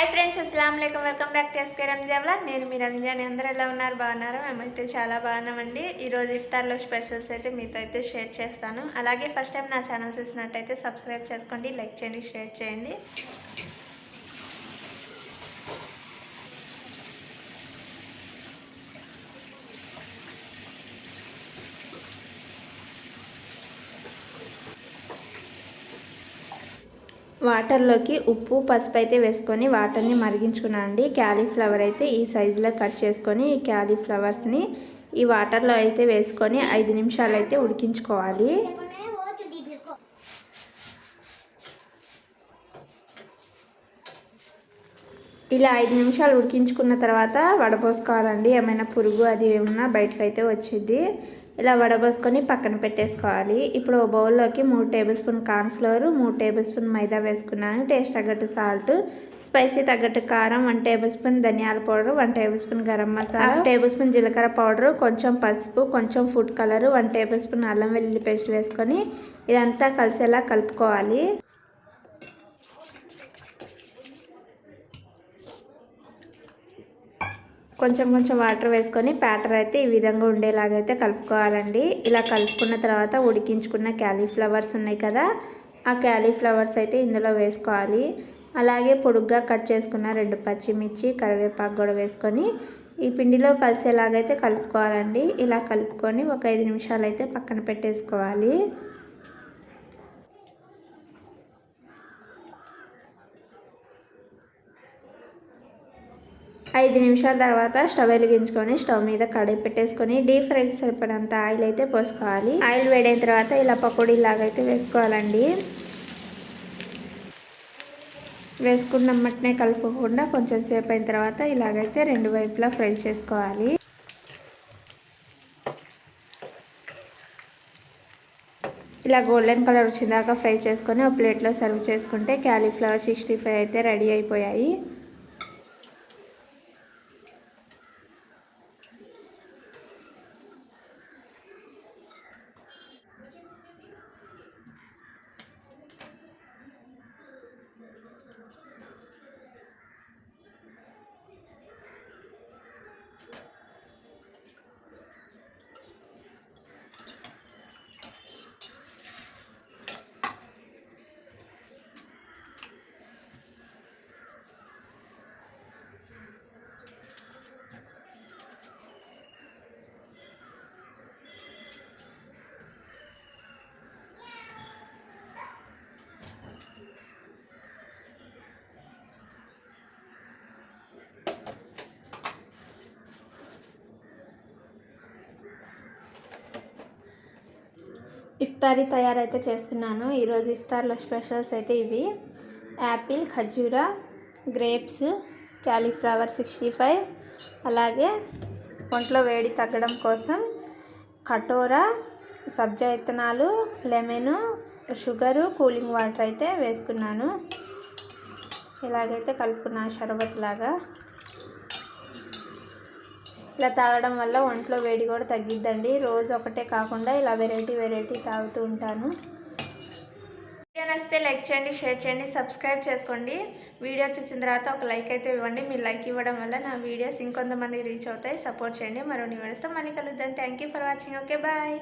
Hi friends అస్సలం అయికం welcome back to SK రంజావ్లా నేను మీ రంజాన్. అందరూ ఎలా ఉన్నారు? బాగున్నారు? మేమైతే చాలా బాగున్నామండి. ఈరోజు ఇఫ్తార్లో స్పెషల్స్ అయితే మీతో అయితే షేర్ చేస్తాను. అలాగే ఫస్ట్ టైం నా ఛానల్ చూసినట్టయితే సబ్స్క్రైబ్ చేసుకోండి లైక్ చేయండి షేర్ చేయండి. వాటర్లోకి ఉప్పు పసుపు అయితే వేసుకొని వాటర్ని మరిగించుకున్నాను అండి. క్యాలీఫ్లవర్ అయితే ఈ సైజులో కట్ చేసుకొని ఈ క్యాలీఫ్లవర్స్ని ఈ వాటర్లో అయితే వేసుకొని ఐదు నిమిషాలు అయితే ఉడికించుకోవాలి. ఇలా ఐదు నిమిషాలు ఉడికించుకున్న తర్వాత వడపోసుకోవాలండి. ఏమైనా పురుగు అది ఏమన్నా బయటకు అయితే వచ్చింది ఇలా వడబోసుకొని పక్కన పెట్టేసుకోవాలి. ఇప్పుడు ఓ బౌల్లోకి మూడు టేబుల్ స్పూన్ కార్న్ఫ్లోర్ మూడు టేబుల్ స్పూన్ మైదా వేసుకున్నాను. టేస్ట్ తగ్గట్టు సాల్ట్ స్పైసీ తగ్గట్టు కారం వన్ టేబుల్ స్పూన్ ధనియాల powder one tablespoon garam masala tablespoon జీలకర్ర పౌడర్ కొంచెం పసుపు కొంచెం food colour one tablespoon అల్లం వెల్లుల్లి పేస్ట్ వేసుకొని ఇదంతా కలిసేలా కలుపుకోవాలి. కొంచెం కొంచెం వాటర్ వేసుకొని ప్యాటర్ అయితే ఈ విధంగా ఉండేలాగైతే కలుపుకోవాలండి. ఇలా కలుపుకున్న తర్వాత ఉడికించుకున్న క్యాలీఫ్లవర్స్ ఉన్నాయి కదా ఆ క్యాలీఫ్లవర్స్ అయితే ఇందులో వేసుకోవాలి. అలాగే పొడుగ్గా కట్ చేసుకున్న రెండు పచ్చిమిర్చి కరివేపాకు కూడా వేసుకొని ఈ పిండిలో కలిసేలాగైతే కలుపుకోవాలండి. ఇలా కలుపుకొని ఒక ఐదు నిమిషాలు అయితే పక్కన పెట్టేసుకోవాలి. ఐదు నిమిషాల తర్వాత స్టవ్ వెలిగించుకొని స్టవ్ మీద కడాయి పెట్టేసుకొని డీప్ ఫ్రైకి సరిపడంత ఆయిల్ అయితే పోసుకోవాలి. ఆయిల్ వేడైన తర్వాత ఇలా పకోడీ లాగైతే వేసుకోవాలండి. వేసుకున్న మట్టినే కలుపుకోకుండా కొంచెం సేపు అయిన తర్వాత ఇలాగైతే రెండు వైపులా ఫ్రై చేసుకోవాలి. ఇలా గోల్డెన్ కలర్ వచ్చిందాక ఫ్రై చేసుకొని ఒక ప్లేట్లో సర్వ్ చేసుకుంటే క్యాలీఫ్లవర్ సిక్స్టీ ఫైవ్ అయితే రెడీ అయిపోయాయి. ఇఫ్తారీ తయారైతే చేసుకున్నాను. ఈరోజు ఇఫ్తార్లో స్పెషల్స్ అయితే ఇవి. యాపిల్ ఖజూరా గ్రేప్స్ క్యాలీఫ్లవర్ సిక్స్టీ ఫైవ్ అలాగే ఒంట్లో వేడి తగ్గడం కోసం కటోరా సబ్జా ఇత్తనాలు లెమను షుగరు కూలింగ్ వాటర్ అయితే వేసుకున్నాను. ఇలాగైతే కలుపుకున్నాను షర్బత్ లాగా. ఇలా తాగడం వల్ల ఒంట్లో వేడి కూడా తగ్గిద్దండి. రోజు ఒకటే కాకుండా ఇలా వెరైటీ వెరైటీ తాగుతూ ఉంటాను. వీడియో నచ్చితే లైక్ చేయండి షేర్ చేయండి సబ్స్క్రైబ్ చేసుకోండి. వీడియో చూసిన తర్వాత ఒక లైక్ అయితే ఇవ్వండి. మీరు లైక్ ఇవ్వడం వల్ల నా వీడియోస్ ఇంకొంతమందికి రీచ్ అవుతాయి. సపోర్ట్ చేయండి. మరో వీడియోస్తో మళ్ళీ కలుద్దాం. Thank you for watching okay bye